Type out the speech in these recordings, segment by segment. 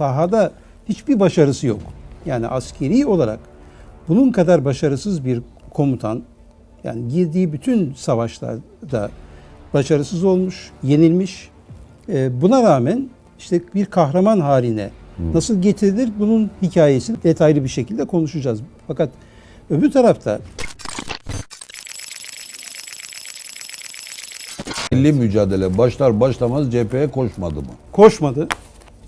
sahada hiçbir başarısı yok. Yani askeri olarak bunun kadar başarısız bir komutan yani girdiği bütün savaşlarda başarısız olmuş, yenilmiş. Ee, buna rağmen işte bir kahraman haline nasıl getirilir bunun hikayesini detaylı bir şekilde konuşacağız. Fakat öbür tarafta Milli mücadele başlar başlamaz cepheye koşmadı mı? koşmadı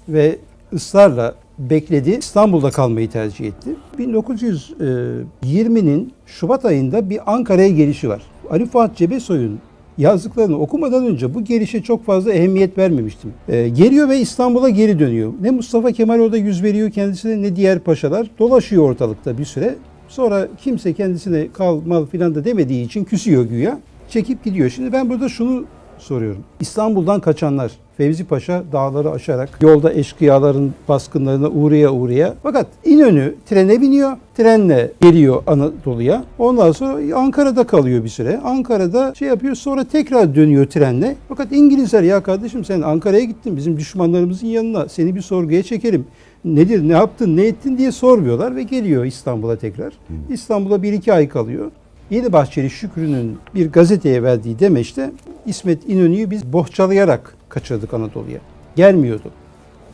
ve ısrarla bekledi. İstanbul'da kalmayı tercih etti. 1920'nin Şubat ayında bir Ankara'ya gelişi var. Ali Fuat Cebesoy'un yazdıklarını okumadan önce bu gelişe çok fazla ehemmiyet vermemiştim. Ee, geliyor ve İstanbul'a geri dönüyor. Ne Mustafa Kemal orada yüz veriyor kendisine ne diğer paşalar. Dolaşıyor ortalıkta bir süre. Sonra kimse kendisine kal mal filan da demediği için küsüyor güya. Çekip gidiyor. Şimdi ben burada şunu soruyorum. İstanbul'dan kaçanlar Fevzi Paşa dağları aşarak yolda eşkıyaların baskınlarına uğraya uğraya fakat İnönü trene biniyor. Trenle geliyor Anadolu'ya. Ondan sonra Ankara'da kalıyor bir süre. Ankara'da şey yapıyor sonra tekrar dönüyor trenle. Fakat İngilizler ya kardeşim sen Ankara'ya gittin bizim düşmanlarımızın yanına seni bir sorguya çekelim. Nedir ne yaptın ne ettin diye sormuyorlar ve geliyor İstanbul'a tekrar. İstanbul'a bir iki ay kalıyor. Yeni Bahçeli Şükrü'nün bir gazeteye verdiği demeçte İsmet İnönü'yü biz bohçalayarak kaçırdık Anadolu'ya. Gelmiyordu.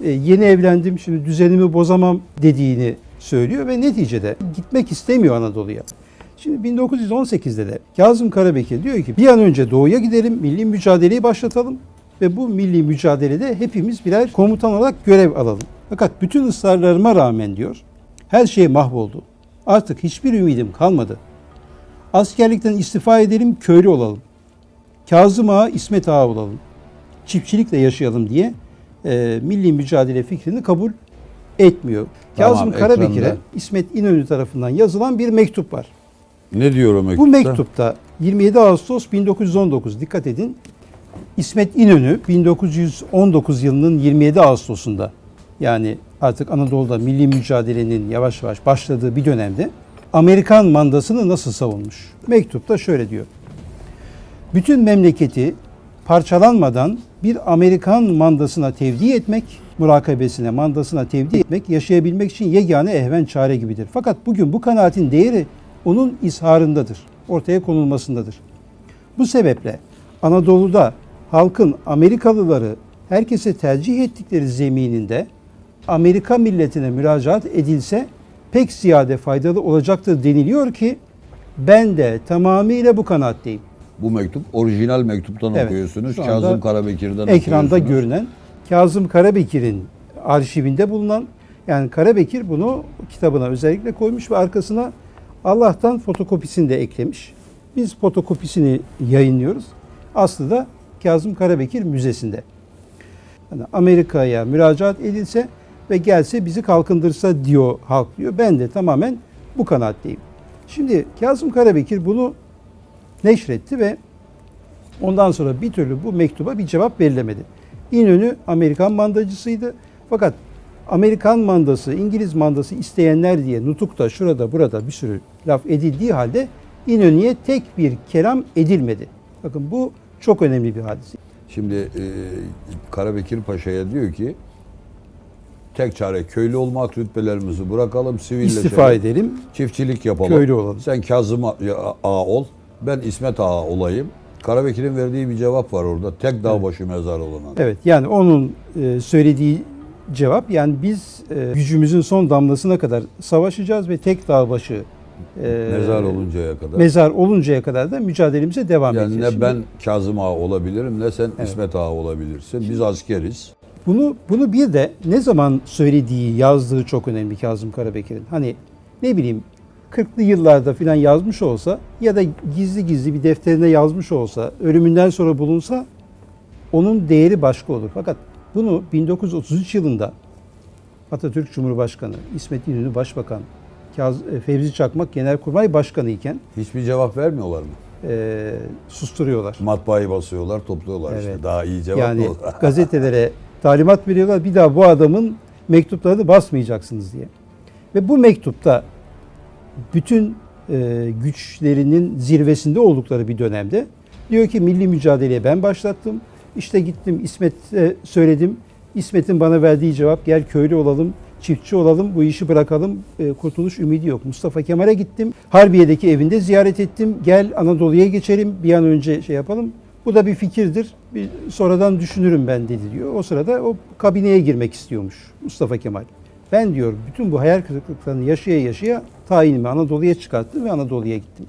E, yeni evlendim şimdi düzenimi bozamam dediğini söylüyor ve neticede gitmek istemiyor Anadolu'ya. Şimdi 1918'de de Kazım Karabekir diyor ki bir an önce doğuya gidelim, milli mücadeleyi başlatalım ve bu milli mücadelede hepimiz birer komutan olarak görev alalım. Fakat bütün ısrarlarıma rağmen diyor her şey mahvoldu. Artık hiçbir ümidim kalmadı. Askerlikten istifa edelim, köylü olalım. Kazım Ağa, İsmet Ağa olalım. Çiftçilikle yaşayalım diye e, milli mücadele fikrini kabul etmiyor. Tamam, Kazım Karabekir'e. İsmet İnönü tarafından yazılan bir mektup var. Ne diyor o mektupta? Bu mektupta 27 Ağustos 1919 dikkat edin. İsmet İnönü 1919 yılının 27 Ağustos'unda yani artık Anadolu'da milli mücadelenin yavaş yavaş başladığı bir dönemde Amerikan mandasını nasıl savunmuş? Mektupta şöyle diyor. Bütün memleketi parçalanmadan bir Amerikan mandasına tevdi etmek, murakabesine, mandasına tevdi etmek, yaşayabilmek için yegane ehven çare gibidir. Fakat bugün bu kanaatin değeri onun izharındadır, ortaya konulmasındadır. Bu sebeple Anadolu'da halkın Amerikalıları herkese tercih ettikleri zemininde Amerika milletine müracaat edilse pek ziyade faydalı olacaktır deniliyor ki ben de tamamıyla bu kanaatteyim. Bu mektup orijinal mektuptan Evet, okuyorsunuz. Kazım Karabekir'den Ekranda görünen Kazım Karabekir'in arşivinde bulunan yani Karabekir bunu kitabına özellikle koymuş ve arkasına Allah'tan fotokopisini de eklemiş. Biz fotokopisini yayınlıyoruz. Aslı da Kazım Karabekir Müzesi'nde. Yani Amerika'ya müracaat edilse ve gelse bizi kalkındırsa diyor halk diyor. Ben de tamamen bu kanaatteyim. Şimdi Kazım Karabekir bunu neşretti ve ondan sonra bir türlü bu mektuba bir cevap verilemedi. İnönü Amerikan mandacısıydı. Fakat Amerikan mandası, İngiliz mandası isteyenler diye nutukta şurada burada bir sürü laf edildiği halde İnönü'ye tek bir kelam edilmedi. Bakın bu çok önemli bir hadise. Şimdi e, Karabekir Paşa'ya diyor ki tek çare köylü olmak rütbelerimizi bırakalım sivilleşelim. İstifa edelim. Çiftçilik yapalım. Köylü olalım. Sen Kazım Ağa ol. Ben İsmet Ağa olayım. Karabekir'in verdiği bir cevap var orada. Tek dağ başı mezar olan. Evet yani onun e, söylediği cevap yani biz e, gücümüzün son damlasına kadar savaşacağız ve tek dağ başı e, Mezar oluncaya kadar. mezar oluncaya kadar da mücadelemize devam yani edeceğiz. ne Şimdi ben Kazım Ağa olabilirim ne sen Evet. İsmet Ağa olabilirsin. Biz askeriz. Bunu bunu bir de ne zaman söylediği, yazdığı çok önemli Kazım Karabekir'in. Hani ne bileyim 40'lı yıllarda falan yazmış olsa ya da gizli gizli bir defterine yazmış olsa, ölümünden sonra bulunsa onun değeri başka olur. Fakat bunu 1933 yılında Atatürk Cumhurbaşkanı, İsmet İnönü Başbakan, e, Fevzi Çakmak Genelkurmay Başkanı iken Hiçbir cevap vermiyorlar mı? e, susturuyorlar. Matbaayı basıyorlar, topluyorlar işte. Evet. Daha iyi cevap yani olur? gazetelere talimat veriyorlar bir daha bu adamın mektuplarını basmayacaksınız diye. Ve bu mektupta bütün e, güçlerinin zirvesinde oldukları bir dönemde diyor ki milli mücadeleye ben başlattım. İşte gittim İsmet'e söyledim. İsmet'in bana verdiği cevap gel köylü olalım, çiftçi olalım, bu işi bırakalım, e, kurtuluş ümidi yok. Mustafa Kemal'e gittim, Harbiye'deki evinde ziyaret ettim, gel Anadolu'ya geçelim, bir an önce şey yapalım. Bu da bir fikirdir, bir sonradan düşünürüm ben dedi diyor. O sırada o kabineye girmek istiyormuş Mustafa Kemal. Ben diyor bütün bu hayal kırıklıklarını yaşaya yaşaya tayinimi Anadolu'ya çıkarttım ve Anadolu'ya gittim.